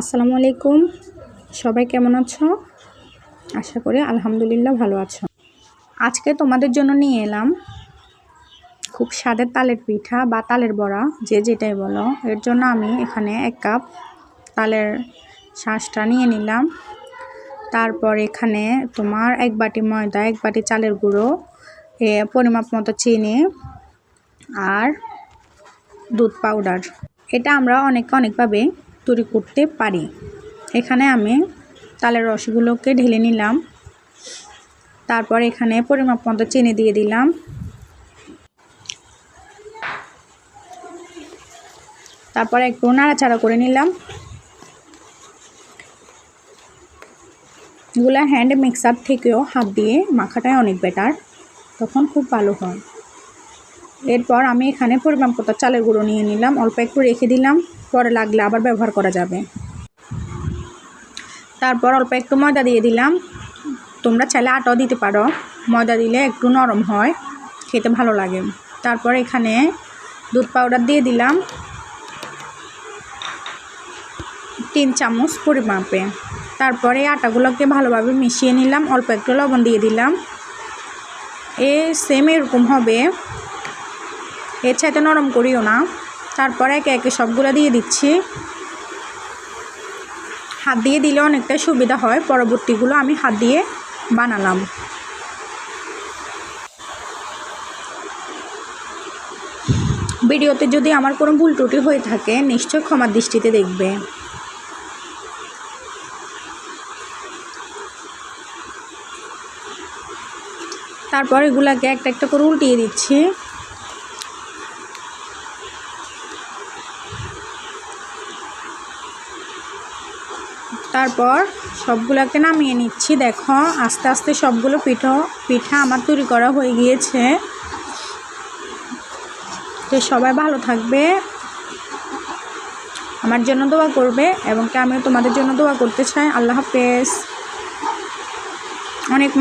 আসসালামু আলাইকুম। সবাই কেমন আছো? আশা করি আলহামদুলিল্লাহ ভালো আছো। আজকে তোমাদের জন্য নিয়ে এলাম খুব স্বাদের তালের পিঠা বা তালের বড়া, যে যেটাই বলো। এর জন্য আমি এখানে এক কাপ তালের শাঁসটা নিয়ে নিলাম। তারপর এখানে তোমার এক বাটি ময়দা, এক বাটি চালের গুঁড়ো পরিমাপ মতো চিনি আর দুধ পাউডার। এটা আমরা অনেক অনেকভাবে তৈরি করতে পারি। এখানে আমি তালের রসগুলোকে ঢেলে নিলাম। তারপর এখানে পরিমাপ মতো চিনি দিয়ে দিলাম। তারপর একটু নাড়াচাড়া করে নিলাম। এগুলো হ্যান্ড মিক্সার থেকেও হাত দিয়ে মাখাটাই অনেক বেটার তখন খুব ভালো হয়। এরপর আমি এখানে পরিমাপ মতো চালের গুঁড়ো নিয়ে নিলাম, অল্প একটু রেখে দিলাম। পরে লাগলে আবার ব্যবহার করা যাবে। তারপর অল্প একটু ময়দা দিয়ে দিলাম। তোমরা চাইলে আটাও দিতে পারো। ময়দা দিলে একটু নরম হয়, খেতে ভালো লাগে। তারপর এখানে দুধ পাউডার দিয়ে দিলাম। তিন চামচ পরিমাপে। তারপরে আটাগুলোকে ভালোভাবে মিশিয়ে নিলাম। অল্প একটু লবণ দিয়ে দিলাম। এ সেম এরকম হবে। এর চাইতে নরম করিও না। তারপরে একে একে সবগুলো দিয়ে দিচ্ছি। হাত দিয়ে দিলে অনেকটা সুবিধা হয়, পরবর্তীগুলো আমি হাত দিয়ে বানালাম। ভিডিওতে যদি আমার কোনো ভুল ত্রুটি হয়ে থাকে, নিশ্চয় ক্ষমার দৃষ্টিতে দেখবে। তারপর এগুলাকে একটা একটা করে উল্টিয়ে দিচ্ছি। তারপর সবগুলোকে নামিয়ে নিচ্ছি। দেখো, আস্তে আস্তে সবগুলো পিঠো, পিঠা আমার তৈরি করা হয়ে গিয়েছে। তো সবাই ভালো থাকবে, আমার জন্য দোয়া করবে এবং আমিও তোমাদের জন্য দোয়া করতে চাই। আল্লাহ হাফেজ। অনেক